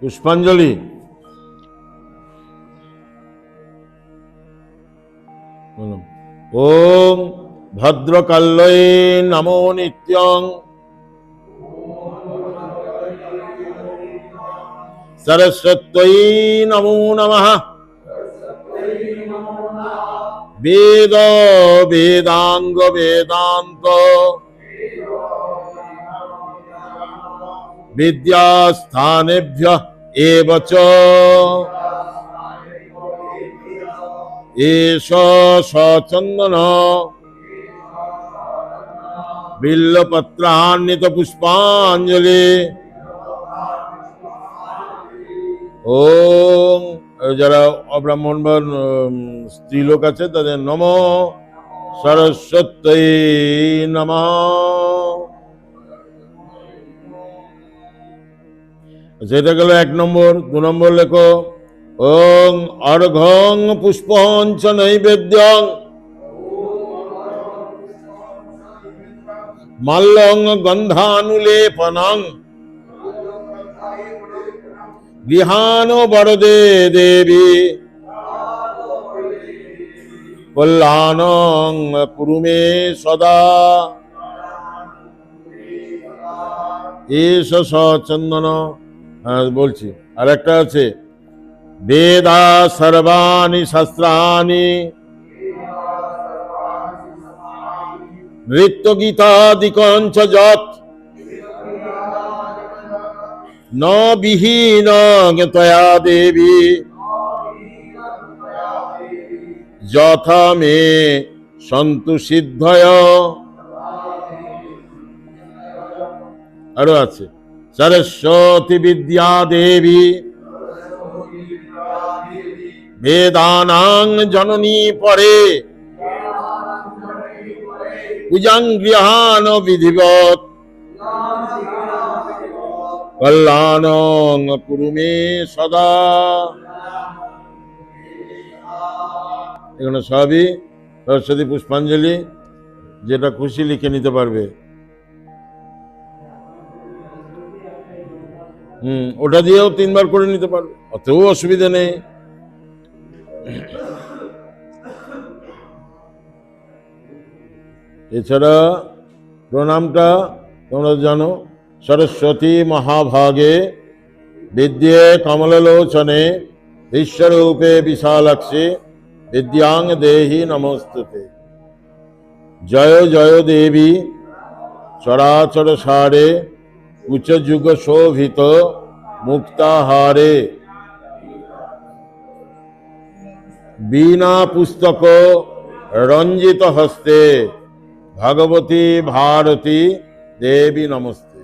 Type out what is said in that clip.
পুষ্পাঞ্জলি। ওম ভদ্রকাল্যয়ে নমো নিত্যং। সরস্বত্যৈ নমো নমঃ। বেদ বেদাঙ্গ বেদান্ত। বিদ্যাস্থানেভ্য এব চ এষ সচন্দন বিল্লপত্রান্বিত পুষ্পাঞ্জলি ওম যারা অব্রাহ্মণ বা স্ত্রীলোক আছে, তাদের নম। সরস্বতী নম। সেটা গেল এক নম্বর, দু নম্বর লেখো, ওং অর্ঘং পুষ্পঞ্চ নৈবেদ্যং। মাল্যং গন্ধানুলেপনং। গৃহানো বরদে দেবী। কল্যাণং কুরুমে সদা। এস সচন্দন বলছি। আর একটা আছে। বেদা সর্বাণি শাস্ত্রাণি। নৃত্য গীতাদিকঞ্চ যত ন তয়া দেবী। যথা মে সন্তু সিদ্ধয় আরও আছে। সরস্বতী বিদ্যা দেবী বেদানাং জননী পরে পূজাং গৃহান বিধিবত কল্যাণং সদা এগুলো সবই সরস্বতী পুষ্পাঞ্জলি, যেটা খুশি লিখে নিতে পারবে। ওটা দিয়েও তিনবার করে নিতে পারবে। অতও অসুবিধা নেই। এছাড়া প্রণামটা তোমরা জানো, সরস্বতী মহাভাগে বিদ্যে কমললোচনে বিশ্বরূপে বিশালাক্ষে বিদ্যাং দেহি নমস্তুতে। জয় জয় দেবী, চরাচর সারে উচ্চ যুগ শোভিত মুক্তাহারে বীণা পুস্তক রঞ্জিত হস্তে ভগবতী ভারতী দেবী নমস্তে